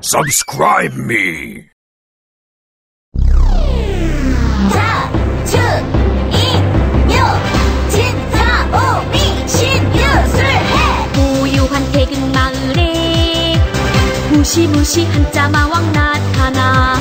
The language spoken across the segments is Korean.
Subscribe me. 자, 주, 이, 묘, 진사, 오미, 신유술해. 고요한 태극 마을에 무시무시한 짜마왕 나타나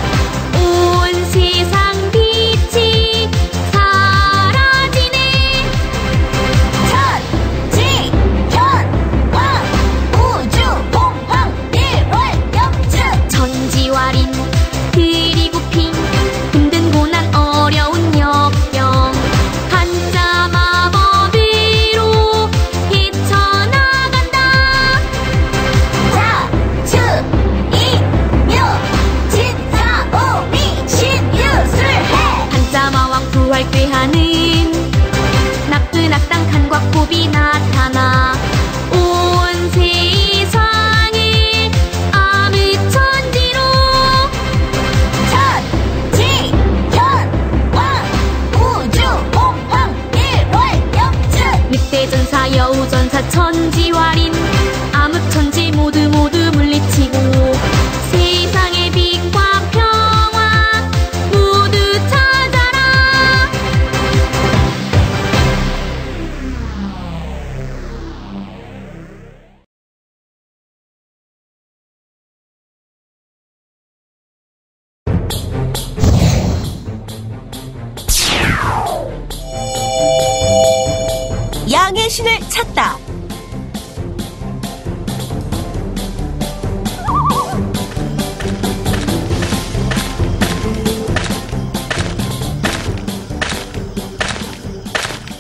양의 신을 찾다.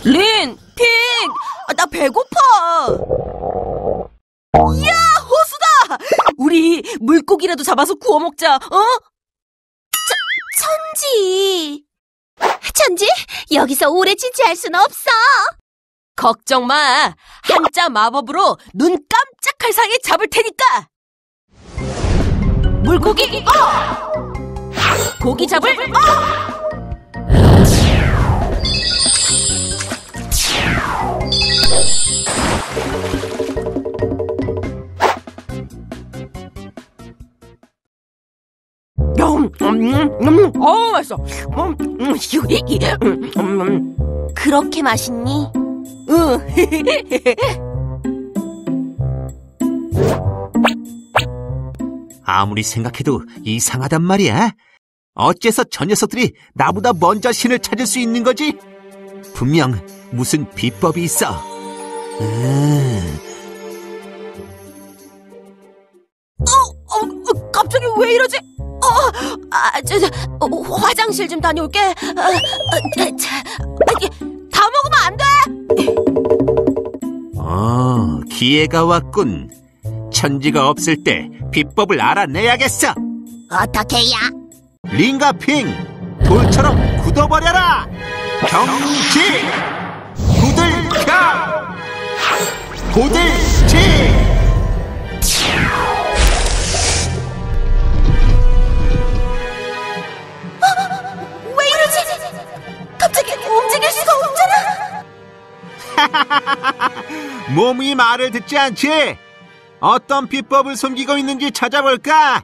린, 핑, 아, 나 배고파. 야, 호수다. 우리 물고기라도 잡아서 구워 먹자. 어? 천지 천지 여기서 오래 지지할 순 없어 걱정 마. 한자 마법으로 눈 깜짝할 사이에 잡을 테니까. 물고기 어! 고기 잡을 어! 음, 음, 음, 어 맛있어. 음, 음, 휴, 음, 음, 음. 그렇게 맛있니? 응. 아무리 생각해도 이상하단 말이야. 어째서 저 녀석들이 나보다 먼저 신을 찾을 수 있는 거지? 분명 무슨 비법이 있어. 음, 어, 어, 갑자기 왜 이러지? 어, 아, 저, 저, 어, 화장실 좀 다녀올게. 아, 아, 자, 아 기회가 왔군. 천지가 없을 때 비법을 알아내야겠어. 어떻게야? 링가핑, 돌처럼 굳어버려라. 경치, 구들켜, 고들치. 몸이 말을 듣지 않지? 어떤 비법을 숨기고 있는지 찾아볼까?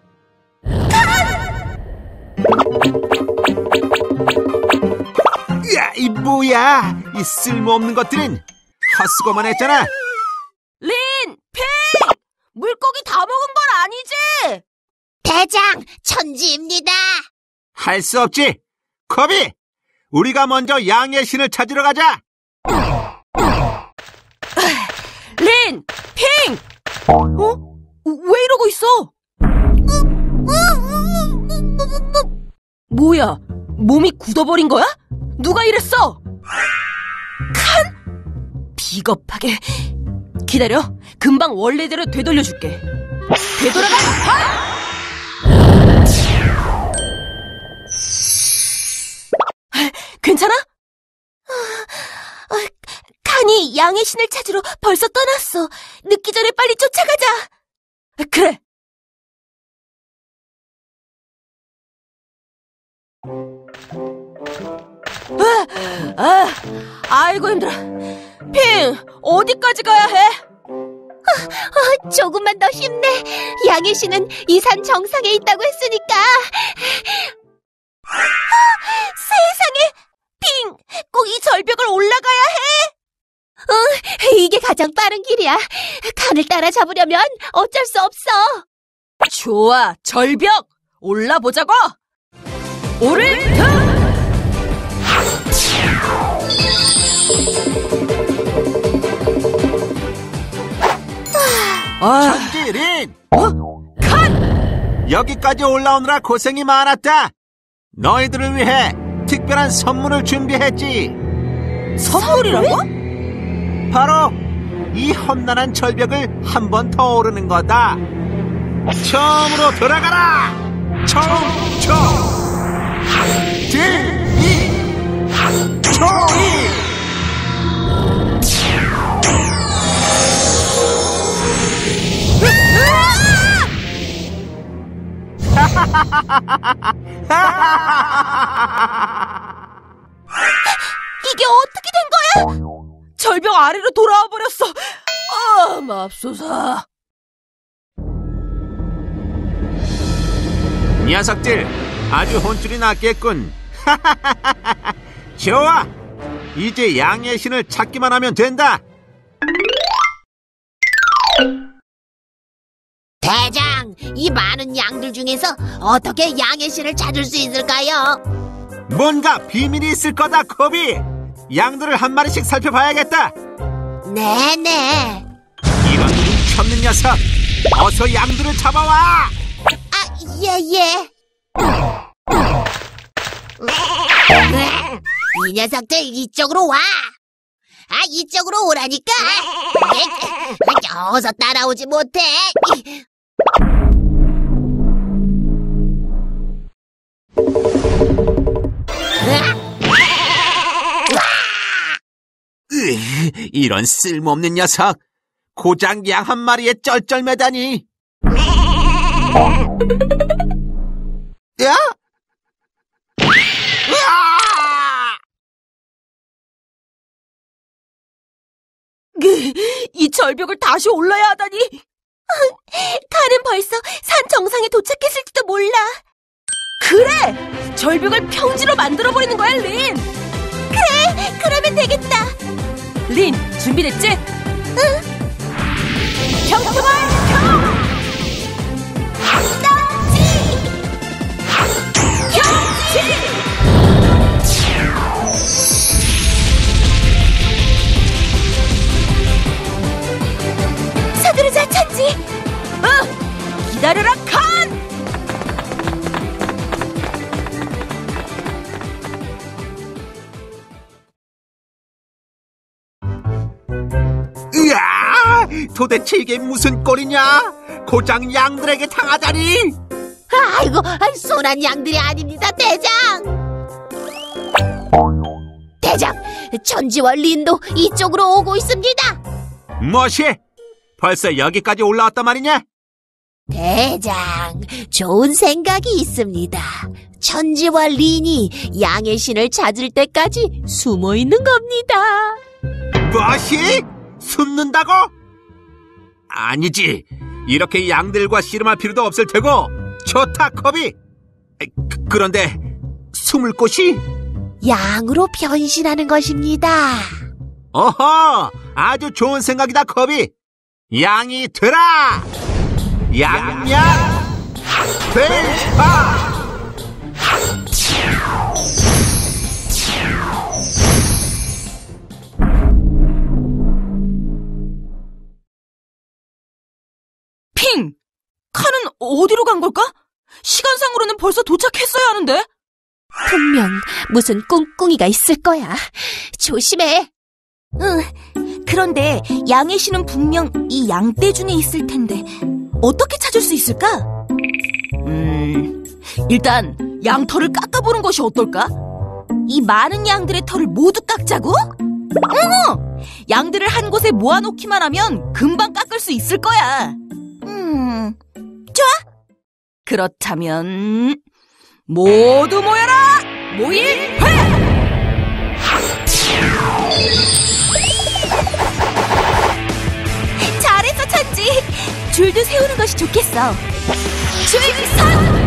야, 이 뭐야? 이 쓸모없는 것들은 헛수고만 했잖아. 린, 핑! 물고기 다 먹은 건 아니지? 대장, 천지입니다. 할 수 없지. 커비, 우리가 먼저 양의 신을 찾으러 가자. 린, 핑! 어? 왜 이러고 있어? 뭐야? 몸이 굳어버린 거야? 누가 이랬어? 칸? 비겁하게. 기다려. 금방 원래대로 되돌려줄게. 되돌아가! 아! 괜찮아? 칸이 양의 신을 찾으러 벌써 떠났어. 늦기 전에 빨리 쫓아가자. 그래. 아, 아, 아이고 힘들어. 핑, 어디까지 가야 해? 어, 조금만 더 힘내. 양의 신은 이 산 정상에 있다고 했으니까. 세상에! 핑! 꼭 이 절벽을 올라가야 해! 이게 가장 빠른 길이야. 간을 따라잡으려면 어쩔 수 없어. 좋아, 절벽! 올라보자고! 오른쪽! 아, 천지린! 칸! 여기까지 올라오느라 고생이 많았다. 너희들을 위해 특별한 선물을 준비했지. 선물이라고? 바로 이 험난한 절벽을 한 번 더 오르는 거다. 처음으로 돌아가라. 청청 진이 초이. 이게 어떻게 된 거야? 절벽 아래로 돌아와 버렸어. 아, 맙소사. 녀석들 아주 혼쭐이 났겠군. 좋아. 이제 양의 신을 찾기만 하면 된다. 대장, 이 많은 양들 중에서 어떻게 양의 신을 찾을 수 있을까요? 뭔가 비밀이 있을 거다, 코비. 양들을 한 마리씩 살펴봐야겠다. 네네. 이런 없는 녀석. 어서 양들을 잡아와. 아, 예, 예. 이 녀석들 이쪽으로 와. 아, 이쪽으로 오라니까. 예, 어서 따라오지 못해. 이런 쓸모없는 녀석. 고장 양 한 마리에 쩔쩔매다니. 야? 으아! 이 절벽을 다시 올라야 하다니. 칸은 벌써 산 정상에 도착했을지도 몰라. 그래! 절벽을 평지로 만들어버리는 거야, 린! 그래! 그러면 되겠다. 린, 준비됐지? 응. 경투만 켜! 서두르자, 찬지! 어! 기다려라, 칸! 도대체 이게 무슨 꼴이냐? 고장 양들에게 당하다니! 아이고, 아이, 순한 양들이 아닙니다, 대장. 대장, 천지와 린도 이쪽으로 오고 있습니다. 무엇이? 벌써 여기까지 올라왔단 말이냐? 대장, 좋은 생각이 있습니다. 천지와 린이 양의 신을 찾을 때까지 숨어 있는 겁니다. 무엇이? 숨는다고? 아니지. 이렇게 양들과 씨름할 필요도 없을 테고. 좋다, 커비. 에, 그- 그런데 숨을 곳이? 양으로 변신하는 것입니다. 어허! 아주 좋은 생각이다, 커비. 양이 되라! 양양! 핑! 어디로 간 걸까? 시간상으로는 벌써 도착했어야 하는데? 분명 무슨 꿍꿍이가 있을 거야. 조심해. 응. 그런데 양의 신은 분명 이 양떼 중에 있을 텐데 어떻게 찾을 수 있을까? 음, 일단 양털을 깎아보는 것이 어떨까? 이 많은 양들의 털을 모두 깎자고? 어! 양들을 한 곳에 모아놓기만 하면 금방 깎을 수 있을 거야. 음, 좋아. 그렇다면 모두 모여라! 모일회! 잘했어, 찬 줄도 세우는 것이 좋겠어. 줄선!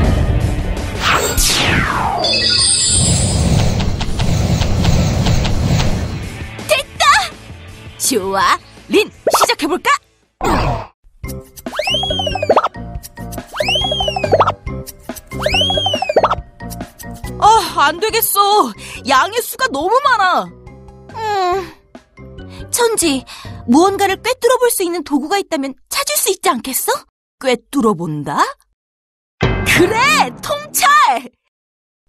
됐다! 좋아. 린, 시작해볼까? 안 되겠어. 양의 수가 너무 많아. 음. 천지, 무언가를 꿰뚫어 볼 수 있는 도구가 있다면 찾을 수 있지 않겠어? 꿰뚫어 본다? 그래! 통찰!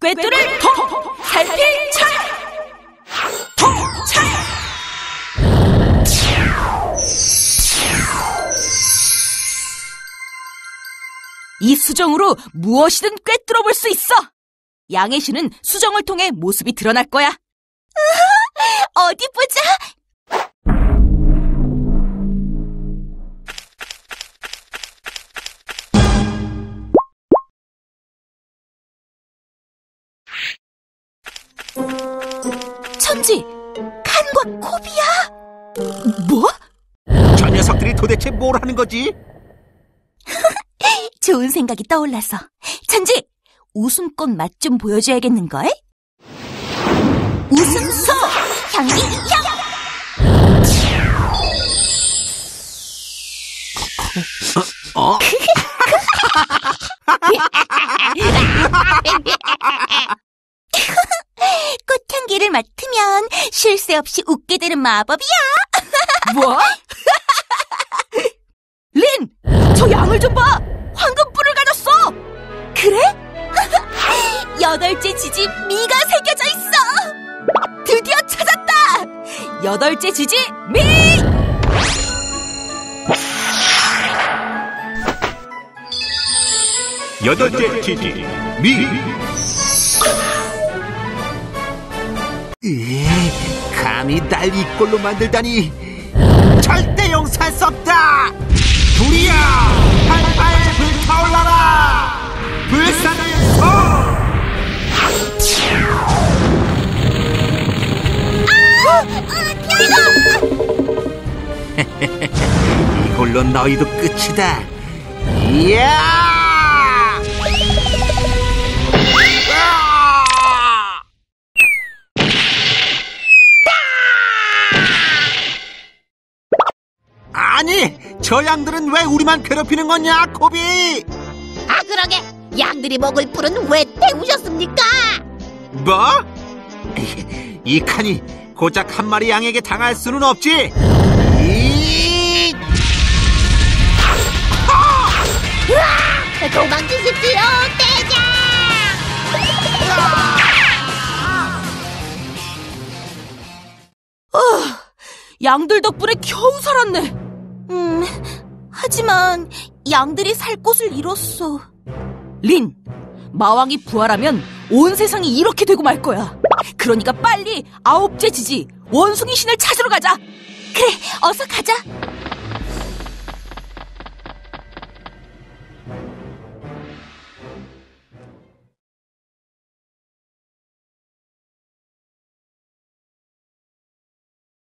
꿰뚫을 통! 살필 철! 통찰! 이 수정으로 무엇이든 꿰뚫어 볼 수 있어! 양의 신은 수정을 통해 모습이 드러날 거야. 어디 보자. 천지, 칸과 코비야. 뭐? 저 녀석들이 도대체 뭘 하는 거지? 좋은 생각이 떠올라서. 천지, 웃음꽃 맛 좀 보여줘야겠는걸? 웃음소, 향기, 향! 어? 꽃향기를 맡으면 쉴 새 없이 웃게 되는 마법이야. 뭐? 린! 저 양을 좀 봐! 황금 뿔을 가졌어! 그래? 여덟째 지지 미가 새겨져 있어! 드디어 찾았다! 여덟째 지지 미! 여덟째 지지 미. 에, 감히 날 이꼴로 만들다니 절대 용서할 수 없다. 불이야, 팔팔 불타올라라. 불사의 소. 이걸로 너희도 끝이다. 이야! 아! 아니, 저 양들은 왜 우리만 괴롭히는 거냐, 코비? 아, 그러게. 양들이 먹을 뿔은 왜 태우셨습니까? 뭐? 이 칸이 고작 한 마리 양에게 당할 수는 없지. 이... 도망치십시오, 대장! 양들 덕분에 겨우 살았네. 음, 하지만 양들이 살 곳을 잃었어. 린, 마왕이 부활하면 온 세상이 이렇게 되고 말 거야. 그러니까 빨리 아홉째 지지 원숭이 신을 찾으러 가자. 그래, 어서 가자.